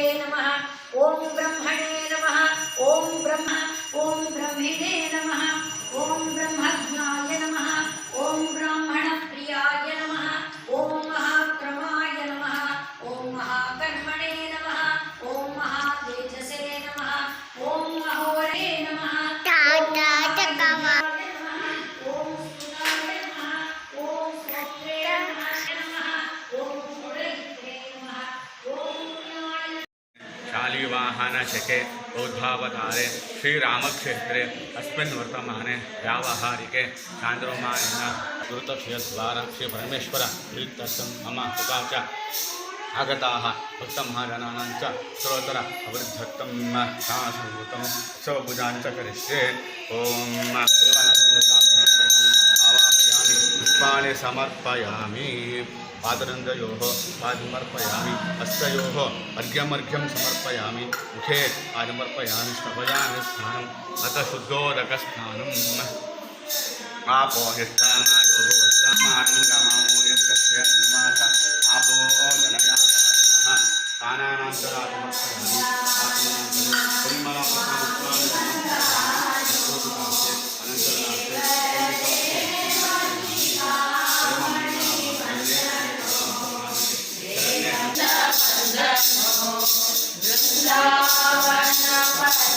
namah. शके उद्भावतारे श्रीरामक्षेत्रे, अस्मिन् वर्तमाने व्यावहारिके चान्द्रमानेन गुरुतक्षयद्वारा श्रीपरमेश्वर प्रीत्यर्थं मम तथा च आगताः भक्तमहाजनानां च श्रोतर अवृद्धत्तं सासंयुतं स्वपूजां च करिष्ये। ॐ आवाहयामि पादरञ्जयोः पादमर्पयामि हस्तयोः अर्घ्यमर्घ्यं समर्पयामि मुखे पादमर्पयामि स्थपया स्नानम् अथ शुद्धोदकस्नानम् आपो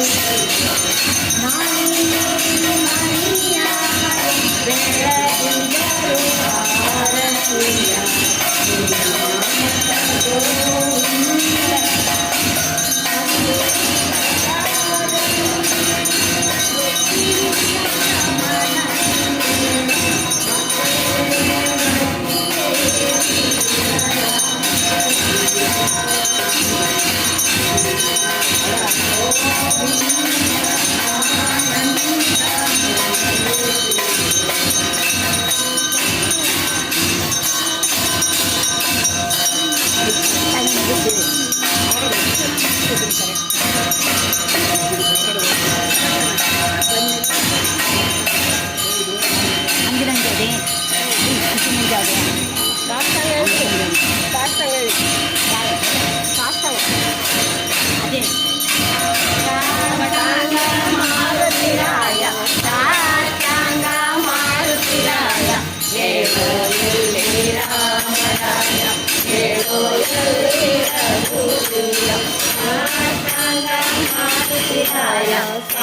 Yeah. Basta ngayon. Basta ngayon. 안.